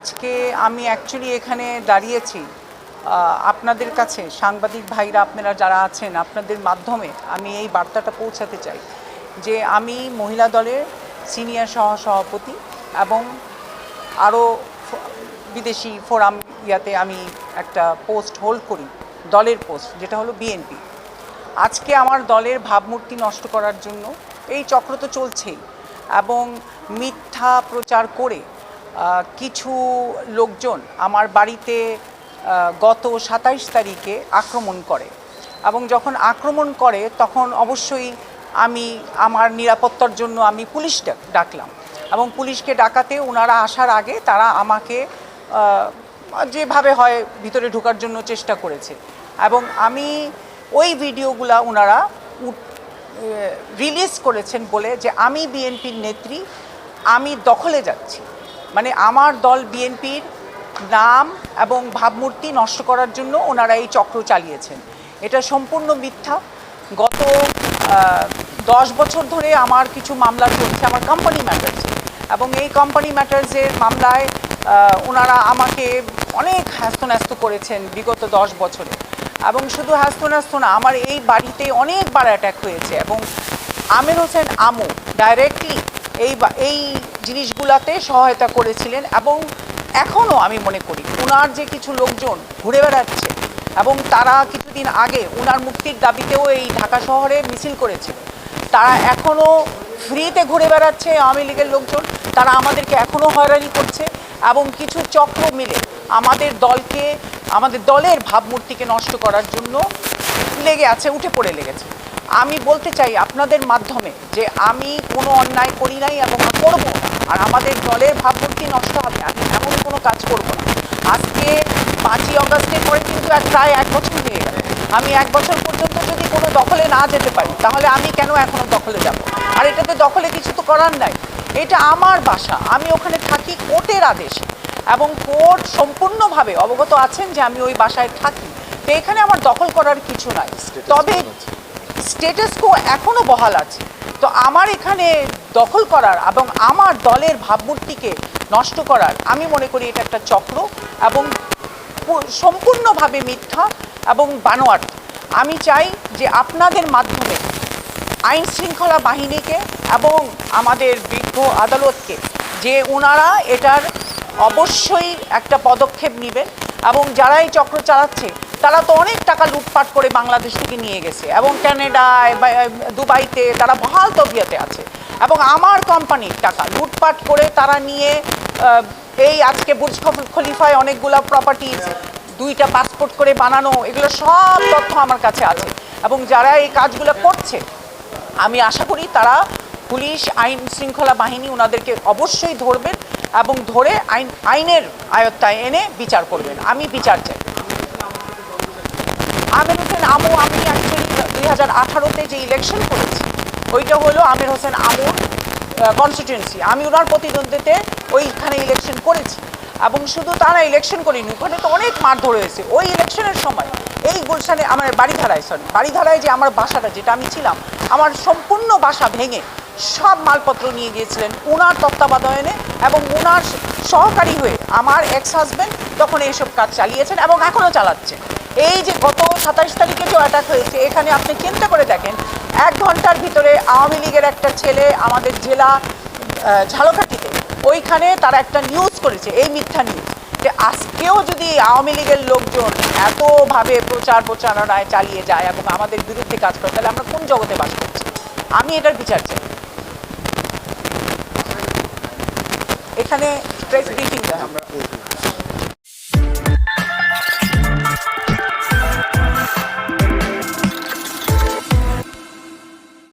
আজকে আমি অ্যাকচুয়ালি এখানে দাঁড়িয়েছি আপনাদের কাছে, সাংবাদিক ভাইরা আপনারা যারা আছেন, আপনাদের মাধ্যমে আমি এই বার্তাটা পৌঁছাতে চাই যে আমি মহিলা দলের সিনিয়র সহ সভাপতি এবং আরও বিদেশি ফোরাম ইয়াতে আমি একটা পোস্ট হোল্ড করি, দলের পোস্ট যেটা হলো বিএনপি আজকে আমার দলের ভাবমূর্তি নষ্ট করার জন্য এই চক্র তো চলছেই এবং মিথ্যা প্রচার করে কিছু লোকজন আমার বাড়িতে গত সাতাইশ তারিখে আক্রমণ করে। এবং যখন আক্রমণ করে, তখন অবশ্যই আমি, আমার নিরাপত্তার জন্য আমি পুলিশ ডাকলাম। এবং পুলিশকে ডাকাতে ওনারা আসার আগে তারা আমাকে যেভাবে হয় ভিতরে ঢোকার জন্য চেষ্টা করেছে। এবং আমি ওই ভিডিওগুলা ওনারা রিলিজ করেছেন বলে যে আমি বিএনপির নেত্রী, আমি দখলে যাচ্ছি। মানে আমার দল বিএনপির নাম এবং ভাবমূর্তি নষ্ট করার জন্য ওনারা এই চক্র চালিয়েছেন। এটা সম্পূর্ণ মিথ্যা। গত দশ বছর ধরে আমার কিছু মামলা চলছে আমার কোম্পানি ম্যাটার্স এবং এই কোম্পানি ম্যাটার্সের মামলায় ওনারা আমাকে অনেক হ্যাস্ত করেছেন বিগত দশ বছরে। এবং শুধু হ্যাস্ত না, আমার এই বাড়িতে অনেকবার অ্যাটাক হয়েছে এবং আমির হোসেন আমু ডাইরেক্টলি এই এই জিনিসগুলাতে সহায়তা করেছিলেন এবং এখনও আমি মনে করি ওনার যে কিছু লোকজন ঘুরে বেড়াচ্ছে এবং তারা কিছুদিন আগে ওনার মুক্তির দাবিতেও এই ঢাকা শহরে মিছিল করেছিল। তারা এখনও ফ্রিতে ঘুরে বেড়াচ্ছে আওয়ামী লীগের লোকজন, তারা আমাদেরকে এখনও হয়রানি করছে এবং কিছু চক্র মিলে আমাদের দলকে, আমাদের দলের ভাবমূর্তিকে নষ্ট করার জন্য লেগে আছে, উঠে পড়ে লেগেছে। আমি বলতে চাই আপনাদের মাধ্যমে যে আমি কোনো অন্যায় করি নাই এবং করব না। আর আমাদের দলের ভাবমূর্তি নষ্ট হবে। আমি এমন কোনো কাজ করব না। আজকে পাঁচই অগস্টের পরে কিন্তু প্রায় এক বছর হয়ে গেল। আমি এক বছর পর্যন্ত যদি কোনো দখলে না যেতে পারি তাহলে আমি কেন এখনও দখলে যাব? আর এটাতে দখলে কিছু তো করার নাই। এটা আমার বাসা। আমি ওখানে থাকি কোর্টের আদেশে। এবং কোর্ট সম্পূর্ণভাবে অবগত আছেন যে আমি ওই বাসায় থাকি। তো এখানে আমার দখল করার কিছু নাই। তবে স্টেটাস কো এখনও বহাল আছে। তো আমার এখানে দখল করার এবং আমার দলের ভাবমূর্তিকে নষ্ট করার আমি মনে করি এটা একটা চক্র এবং সম্পূর্ণভাবে মিথ্যা এবং বানোয়াট। আমি চাই যে আপনাদের মাধ্যমে আইন শৃঙ্খলা বাহিনীকে এবং আমাদের বিজ্ঞ আদালতকে যে ওনারা এটার অবশ্যই একটা পদক্ষেপ নেবেন এবং যারা এই চক্র চালাচ্ছে, তারা তো অনেক টাকা লুটপাট করে বাংলাদেশ থেকে নিয়ে গেছে। এবং ক্যানাডায় দুবাইতে তারা বহাল তবিয়াতে আছে। এবং আমার কোম্পানির টাকা লুটপাট করে তারা নিয়ে এই আজকে বুর্জ খলিফায় অনেকগুলো প্রপার্টিজ দুইটা পাসপোর্ট করে বানানো, এগুলো সব তথ্য আমার কাছে আছে। এবং যারা এই কাজগুলো করছে, আমি আশা করি তারা পুলিশ, আইন শৃঙ্খলা বাহিনী, ওনাদেরকে অবশ্যই ধরবেন। এবং ধরে আইন, আইনের আয়ত্তায় এনে বিচার করবেন। আমি বিচার চাই। আমির হোসেন আমু, আমি অ্যাকচুয়ালি দুই হাজার আঠারোতে যে ইলেকশন করেছি, ওইটা হলো আমির হোসেন আমুর কনস্টিটিউয়েন্সি আমি ওনার প্রতিদ্বন্দ্বিতে ওইখানে ইলেকশন করেছি এবং শুধু তারা ইলেকশন করিনি, ওখানে তো অনেক মারধর হয়েছে। ওই ইলেকশনের সময় এই গুলশানে, আমার বাড়িধারায় সরি বাড়িধারায় যে আমার বাসাটা যেটা আমি ছিলাম, আমার সম্পূর্ণ বাসা ভেঙে সব মালপত্র নিয়ে গিয়েছিলেন ওনার তত্ত্বাবধানে এবং ওনার সহকারী হয়ে আমার এক্স হাজব্যান্ড তখন এইসব কাজ চালিয়েছেন এবং এখনও চালাচ্ছেন। এই যে গত সাতাশ তারিখে যে অ্যাটাক হয়েছে, এখানে আপনি চিন্তা করে দেখেন, এক ঘণ্টার ভিতরে আওয়ামী লীগের একটা ছেলে আমাদের জেলা ঝালকাঠিতে ওইখানে তারা একটা নিউজ করেছে, এই মিথ্যা নিউজ যে আজকেও যদি আওয়ামী লীগের লোকজন এতভাবে প্রচার প্রচারণায় চালিয়ে যায় এবং আমাদের বিরুদ্ধে কাজ করে, তাহলে আমরা কোন জগতে বাস করছি? আমি এটার বিচার চাই। এখানে প্রেস ব্রিফিং আমরা